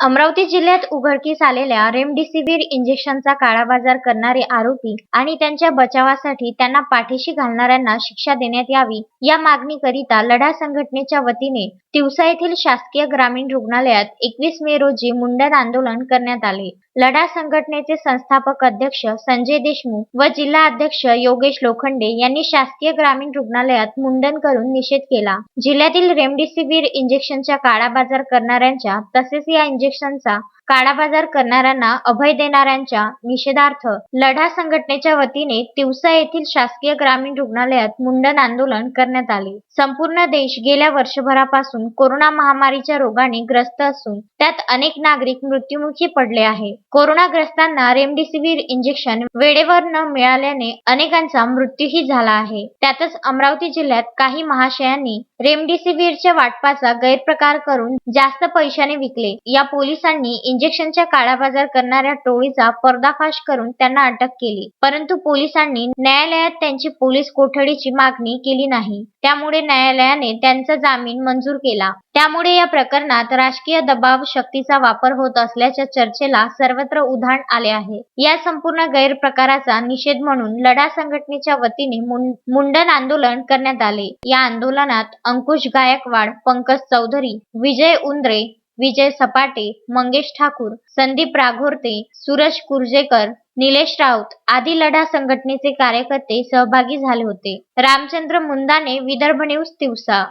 अमरावती जिल्ह्यात उघडकीस आलेल्या रेमडिसिव्हिर इंजेक्शनचा काळाबाजार करणारे आरोपी आणि त्यांच्या बचावासाठी त्यांना पाठीशी घालणाऱ्यांना शिक्षा देण्यात यावी या मागणीकरिता लढा संघटनेच्या वतीने तिवसा येथील शासकीय ग्रामीण रुग्णालयात एकवीस मे रोजी मुंडन आंदोलन करण्यात आले. लढा संघटनेचे संस्थापक अध्यक्ष संजय देशमुख व जिल्हा अध्यक्ष योगेश लोखंडे यांनी शासकीय ग्रामीण रुग्णालयात मुंडन करून निषेध केला. जिल्ह्यातील रेमडिसिव्हिर इंजेक्शनच्या काळाबाजार करणाऱ्यांच्या तसेच या इंजेक्शनचा काळाबाजार करणाऱ्यांना अभय देणाऱ्यांच्या निषेधार्थ लढा संघटनेच्या वतीने तिवसा येथील शासकीय ग्रामीण रुग्णालयात मुंडन आंदोलन करण्यात आले. संपूर्ण देश गेल्या वर्षभरापासून कोरोना महामारीच्या रोगाने ग्रस्त असून त्यात अनेक नागरिक मृत्युमुखी पडले आहे. कोरोनाग्रस्तांना रेमडेसिवीर इंजेक्शन वेळेवर न मिळाल्याने अनेकांचा मृत्यूही झाला आहे. त्यातच अमरावती जिल्ह्यात काही महाशयांनी रेमडेसिवीरच्या वाटपाचा गैरप्रकार करून जास्त पैशाने विकले. या पोलिसांनी इंजेक्शनच्या काळाबाजार करणाऱ्या टोळीचा पर्दाफाश करून त्यांना अटक केली. परंतु पोलिसांनी न्यायालयात त्यांची पोलीस कोठडीची मागणी केली नाही. त्यामुळे न्यायालयाने त्यांचा जामीन मंजूर केला. त्यामुळे या प्रकरणात राजकीय दबाव शक्तीचा वापर होत असल्याच्या चर्चेला सर्वत्र उधाण आले आहे. या संपूर्ण गैरप्रकाराचा निषेध म्हणून लढा संघटनेच्या वतीने मुंडन आंदोलन करण्यात आले. या आंदोलनात अंकुश गायकवाड पंकज चौधरी विजय उंद्रे विजय सपाटे मंगेश ठाकूर संदीप राघोरते सूरज कुर्जेकर निलेश राऊत आदी लढा संघटनेचे कार्यकर्ते सहभागी झाले होते. रामचंद्र मुंदाने विदर्भ न्यूज तिवसा.